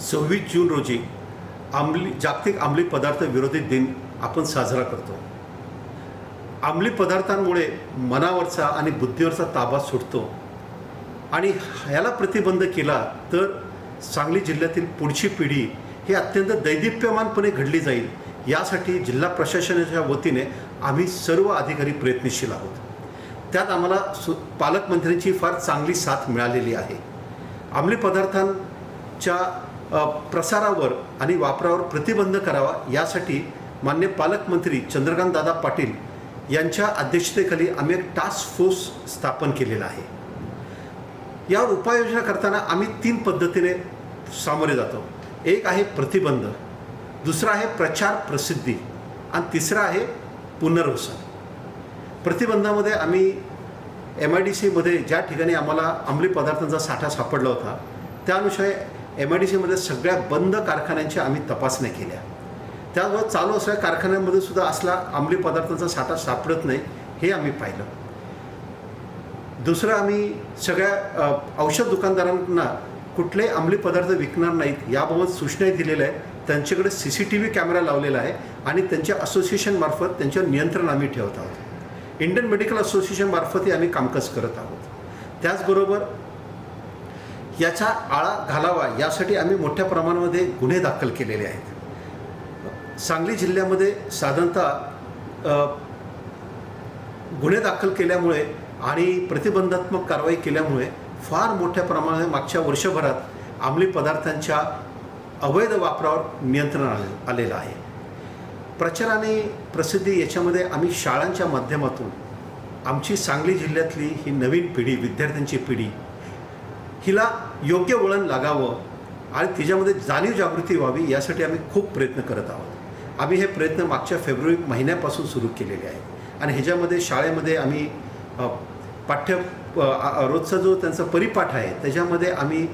सव्वीस जून रोजी आंबली जागतिक अंमली पदार्थ विरोधी दिन आपण साजरा करतो. अंमली पदार्थांमुळे मनावरचा आणि बुद्धीवरचा ताबा सुटतो. आणि ह्याला प्रतिबंध केला तर सांगली जिल्ह्यातील पुढची पिढी ही अत्यंत दैदिप्यमानपणे घडली जाईल. यासाठी जिल्हा प्रशासनाच्या वतीने आम्ही सर्व अधिकारी प्रयत्नशील आहोत. त्यात आम्हाला सु पालकमंत्र्यांची फार चांगली साथ मिळालेली आहे. अंमली पदार्थांच्या प्रसारावर आणि वापरावर प्रतिबंध करावा यासाठी मान्य पालकमंत्री चंद्रकांत दादा पाटील यांच्या अध्यक्षतेखाली आम्ही एक टास्क फोर्स स्थापन केलेला आहे. यावर उपाययोजना करताना आम्ही तीन पद्धतीने सामोरे जातो. एक आहे प्रतिबंध दुसरा आहे प्रचार प्रसिद्धी आणि तिसरा आहे पुनर्वसन. प्रतिबंधामध्ये आम्ही एम आय डी सीमध्ये ज्या ठिकाणी आम्हाला अंमली पदार्थांचा साठा सापडला होता त्या अनुषये एम आय डी सीमध्ये सगळ्या बंद कारखान्यांच्या आम्ही तपासण्या केल्या त्याचबरोबर चालू असलेल्या कारखान्यांमध्ये सुद्धा असला अंमली पदार्थांचा साठा सापडत नाही हे आम्ही पाहिलं. दुसरं आम्ही सगळ्या औषध दुकानदारांना कुठले अंमली पदार्थ विकणार नाहीत याबाबत सूचनाही दिलेल्या आहेत. त्यांच्याकडे C C T V camera लावलेला आहे आणि त्यांच्या असोसिएशनमार्फत त्यांच्यावर नियंत्रण आम्ही ठेवत आहोत. इंडियन मेडिकल असोसिएशनमार्फतही आम्ही कामकाज करत आहोत. त्याचबरोबर याचा आळा घालावा यासाठी आम्ही मोठ्या प्रमाणामध्ये गुन्हे दाखल केलेले आहेत. सांगली जिल्ह्यामध्ये साधारणतः गुन्हे दाखल केल्यामुळे आणि प्रतिबंधात्मक कारवाई केल्यामुळे फार मोठ्या प्रमाणात मागच्या वर्षभरात अंमली पदार्थांच्या अवैध वापरावर नियंत्रण आले आलेलं आहे. प्रचार आणि प्रसिद्धी याच्यामध्ये आम्ही शाळांच्या माध्यमातून आमची सांगली जिल्ह्यातली ही नवीन पिढी विद्यार्थ्यांची पिढी हिला योग्य वळण लागावं आणि तिच्यामध्ये जाणीव जागृती व्हावी यासाठी आम्ही खूप प्रयत्न करत आहोत. आम्ही हे प्रयत्न मागच्या फेब्रुवारी महिन्यापासून सुरू केलेले आहेत. आणि ह्याच्यामध्ये शाळेमध्ये आम्ही पाठ्य रोजचा जो त्यांचा परिपाठ आहे त्याच्यामध्ये आम्ही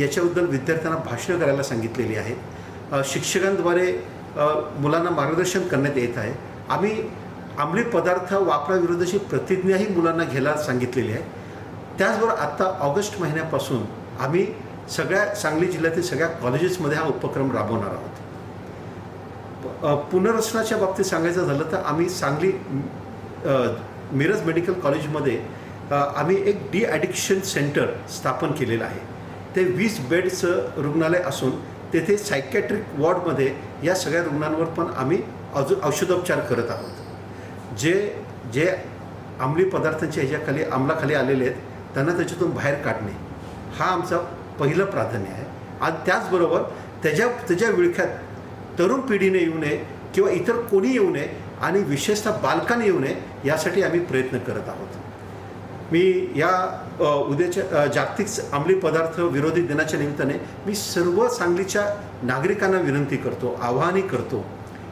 याच्याबद्दल विद्यार्थ्यांना भाषणं करायला सांगितलेली आहेत. शिक्षकांद्वारे मुलांना मार्गदर्शन करण्यात येत आहे. आम्ही अंमली पदार्थ वापराविरोधाची प्रतिज्ञाही मुलांना घ्यायला सांगितलेली आहे. त्याचबरोबर आत्ता ऑगस्ट महिन्यापासून आम्ही सगळ्या सांगली जिल्ह्यातील सगळ्या कॉलेजेसमध्ये हा उपक्रम राबवणार आहोत. पुनर्रचनाच्या बाबतीत सांगायचं झालं तर आम्ही सांगली मिरज मेडिकल कॉलेजमध्ये आम्ही एक डी ॲडिक्शन सेंटर स्थापन केलेलं आहे. ते वीस बेडचं रुग्णालय असून तेथे सायकॅट्रिक वॉर्डमध्ये या सगळ्या रुग्णांवर पण आम्ही अजून औषधोपचार करत आहोत. जे जे अंमली पदार्थांच्या ह्याच्याखाली अंमलाखाली आलेले आहेत त्यांना त्याच्यातून बाहेर काढणे हा आमचा पहिलं प्राधान्य आहे. आणि त्याचबरोबर त्याच्या त्याच्या विळख्यात तरुण पिढीने येऊ नये किंवा इतर कोणी येऊ नये आणि विशेषतः बालकांनी येऊ नये यासाठी आम्ही प्रयत्न करत आहोत. मी या उद्याच्या जागतिक अंमली पदार्थ विरोधी दिनाच्या निमित्ताने मी सर्व सांगलीच्या नागरिकांना विनंती करतो आवाहनही करतो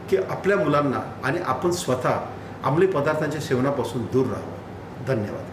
की आपल्या मुलांना आणि आपण स्वतः अंमली पदार्थांच्या सेवनापासून दूर राहावं. धन्यवाद.